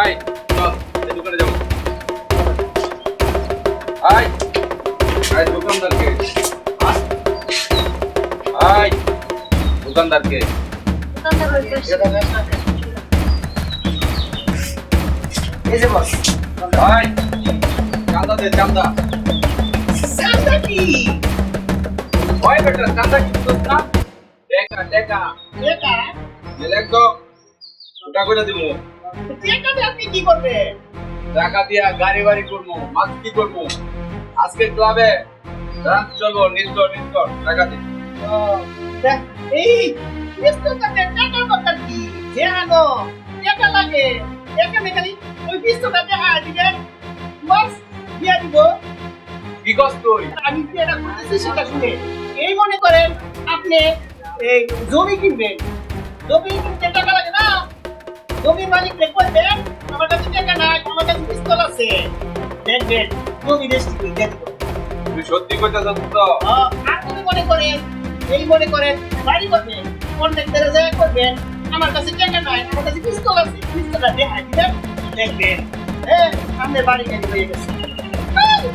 I চল এই দোকানে যাব। আই আই দোকানদারকে। আই দোকানদারকে। এই যে বস আই চান্দা দে চান্দা। চান্দা কি? ওই বেটা চান্দা কি করছ না? টেকা টেকা। এটা দিলেন তো ওটা করে দিব টাকাতে আপনি কি করবেন? টাকা দিয়া গাড়ি বাড়ি করব মাস্তি করব? আজকে ক্লাবে ডান্স চলবো নৃত্য নৃত্য টাকা দেখ, এই বিস্কুটটাতে টাকার কথা কি? জানো টাকা লাগে। এখানে খালি ওই বিস্কুটটাতে হাত দিবেন বাস দিয়ে দিব। কি তুই? আমি যেটা করতেছি সেটা শুনে? এই মনে করেন আপনি এই জমি কিনবেন। জমি কিনতে টাকা লাগে না? জমির মালিক করবেন আমার কাছে টাকা নাই আমার কাছে পিস্তল আছে। দেখবেন জমি রেস্টি করে দিয়ে তুই সত্যি কইতেছ তো? আহ, আর যদি মনে করেন এই মনে করেন বাড়ি করবেন বেড়ে যায় করবেন আমার কাছে টাকা নাই আমার কাছে পিস্তল আছে পিস্তলটা দেখা দিবেন দেখবেন হ্যাঁ সামনে বাড়ি গাড়ি হয়ে গেছে?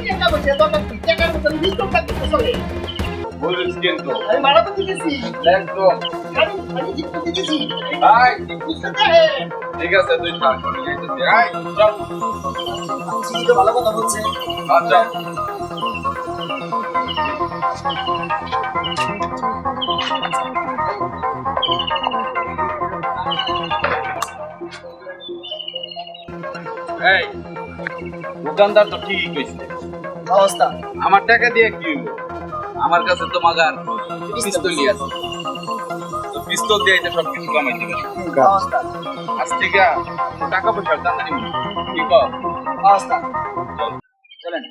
টাকা বসে দরকার টাকার মতন পিস্তলটা দিতে চলে। বলিস কিন্তু। আমি ভাড়া তো দিতেছি একদম ঠিক আছে তুই ভালো কথা বলছে আচ্ছা এই দোকানদার তো ঠিকই কইছে। অবস্থা। আমার টাকা দিয়ে কি হইব? আমার কাছে তো মাগার পিস্তলই আছে। তো পিস্তল দিয়ে এটা সব কিছু কামাই দিবে আজ থেকে টাকা পয়সা দাম নিব কি কর চলেন।